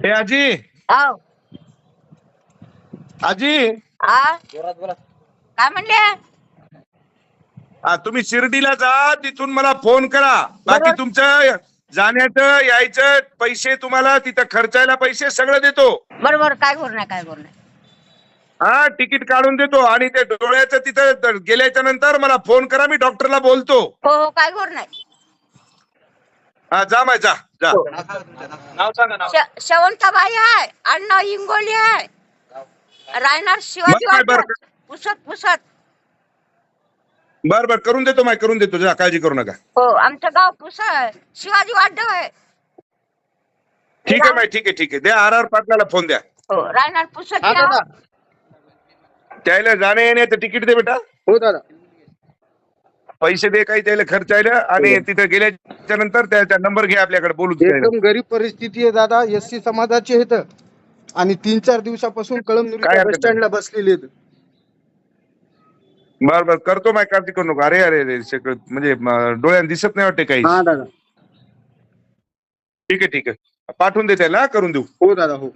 हे आजी. आजी. आ? काय म्हणले? हा, तुम्ही शिर्डीला जा तिथून मला फोन करा. बाकी बरोबर. तुमचं जाण्याचं यायचं पैसे तुम्हाला तिथं खर्चायला पैसे सगळं देतो. बरोबर काय करू नाही काय करू नाही हा तिकीट काढून देतो आणि ते डोळ्याचं तिथं द- गेल्याच्यानंतर मला फोन करा मी डॉक्टरला बोलतो. हो हो काय करू नाही हा जा माय जा जा. नाव सांगा नाव. शेवंताबाई आहे अण्णा इंगोली आहे. रायनार शिवाजी बरं, बरं. वाटप. पुसत पुसत. बर बर करून देतो माय करून देतो. जा काळजी करू नका. हो आमचं गाव पुस आहे. शिवाजी वाटप आहे. ठीक आहे माय ठीक आहे ठीक आहे. द्या आर आर पाटलाला फोन द्या. हो रायनार पुसत हा. दादा. त्याला जाणे येण्याचं तिकीट दे बेटा. हो दादा. पैसे दे काही त्याला खर्चायला आणि तिथं गेल्याच्यानंतर त्याचा नंबर घ्या आपल्याकडे बोलू. एकदम गरीब परिस्थिती आहे दादा एस सी समाजाचे आहेत आणि तीन चार दिवसापासून काय कळमनुरीच्या हरकत बस स्टँडला बसलेले आहेत. बर बर करतो माय काळजी करू नका. अरे अरे अरे सगळं म्हणजे म, डोळ्यानं दिसत नाही वाटते काही हा दादा. ठीक आहे ठीक आहे. पाठवून दे त्याला करून देऊ. हो दादा हो.